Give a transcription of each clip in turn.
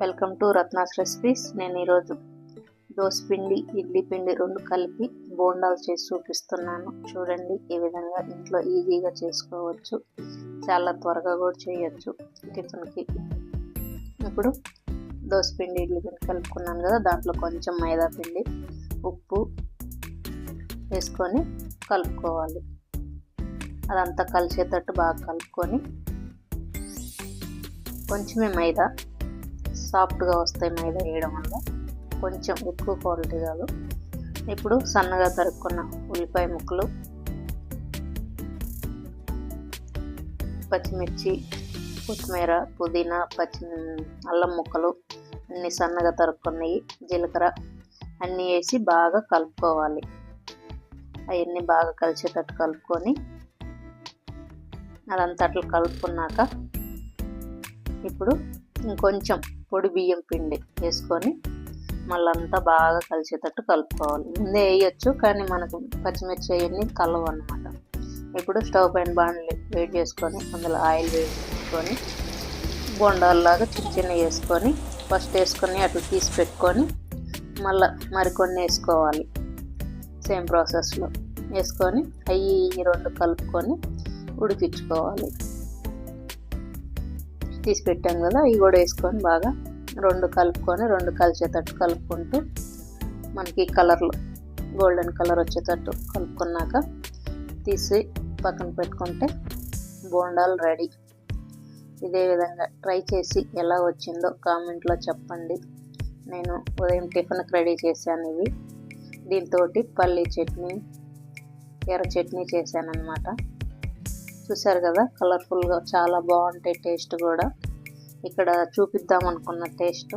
Welcome to Ratna's recipes. నేను ఈరోజు దోశ పిండి ఇడ్లీ పిండి రెండు కలిపి బోండాలు చేసి చూపిస్తున్నాను. చూడండి ఈ విధంగా ఇంట్లో ఈజీగా చేసుకోవచ్చు. చాలా త్వరగా కూడా చేయొచ్చు టిఫిన్కి. ఇప్పుడు దోశ పిండి ఇడ్లీ పిండి కలుపుకున్నాను కదా దాంట్లో కొంచెం మైదా పిండి ఉప్పు వేసుకొని కలుపుకోవాలి. అదంతా కలిసేటట్టు బాగా కలుపుకొని కొంచెమే మైదా సాఫ్ట్గా వస్తాయి మైదా వేయడం వల్ల. కొంచెం ఎక్కువ క్వాలిటీ కాదు. ఇప్పుడు సన్నగా తరుక్కున్న ఉల్లిపాయ ముక్కలు పచ్చిమిర్చి కొత్తిమీర పుదీనా పచ్చి అల్లం ముక్కలు అన్నీ సన్నగా తరుక్కున్నాయి జీలకర్ర అన్నీ వేసి బాగా కలుపుకోవాలి. అవన్నీ బాగా కలిసేటట్టు కలుపుకొని అదంతా అట్లా కలుపుకున్నాక ఇప్పుడు ఇంకొంచెం పొడి బియ్యం పిండి వేసుకొని మళ్ళంతా బాగా కలిసేటట్టు కలుపుకోవాలి. ముందే వేయచ్చు కానీ మనకు పచ్చిమిర్చి అవన్నీ కలవు అనమాట ఇప్పుడు స్టవ్ పైన బాండ్లు వేడి చేసుకొని అందులో ఆయిల్ వేడి చేసుకొని బొండాల్లాగా చిన్న చిన్న వేసుకొని ఫస్ట్ వేసుకొని అట్లా తీసి పెట్టుకొని మళ్ళీ మరికొన్ని వేసుకోవాలి. సేమ్ ప్రాసెస్లో వేసుకొని అవి రెండు కలుపుకొని ఉడికించుకోవాలి. తీసి పెట్టాం కదా ఇవి కూడా వేసుకొని బాగా రెండు కలుపుకొని రెండు కలిసేటట్టు కలుపుకుంటూ మనకి కలర్లు గోల్డెన్ కలర్ వచ్చేటట్టు కలుపుకున్నాక తీసి పక్కన పెట్టుకుంటే బోండాలు రెడీ. ఇదే విధంగా ట్రై చేసి ఎలా వచ్చిందో కామెంట్లో చెప్పండి. నేను ఉదయం టిఫిన్కి రెడీ చేశాను ఇవి. దీంతో పల్లీ చట్నీ ఎర్ర చట్నీ చేశాను అనమాట చూసారు కదా? కలర్ఫుల్గా చాలా బాగుంటాయి టేస్ట్ కూడా. ఇక్కడ చూపిద్దాం అనుకున్న టేస్ట్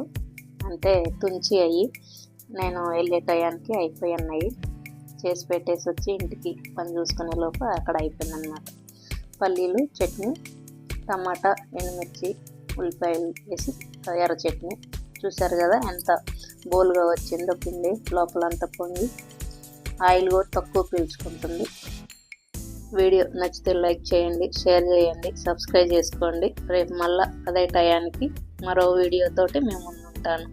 అంటే తుంచి అయ్యి నేను వెళ్ళే టయానికి అయిపోయినాయి. చేసి పెట్టేసి వచ్చి ఇంటికి పని చూసుకునే లోపు అక్కడ అయిపోయిందనమాట పల్లీలు చట్నీ టమాటా ఎండుమిర్చి ఉల్లిపాయలు వేసి ఎర్ర చట్నీ. చూసారు కదా ఎంత బోల్గా వచ్చిందో పిండి లోపలంతా పొంగి ఆయిల్ కూడా తక్కువ పీల్చుకుంటుంది. వీడియో నచ్చితే లైక్ చేయండి షేర్ చేయండి సబ్స్క్రైబ్ చేసుకోండి. రేపు మళ్ళీ అదే టయానికి మరో వీడియోతోటి మేము ఉంటాను.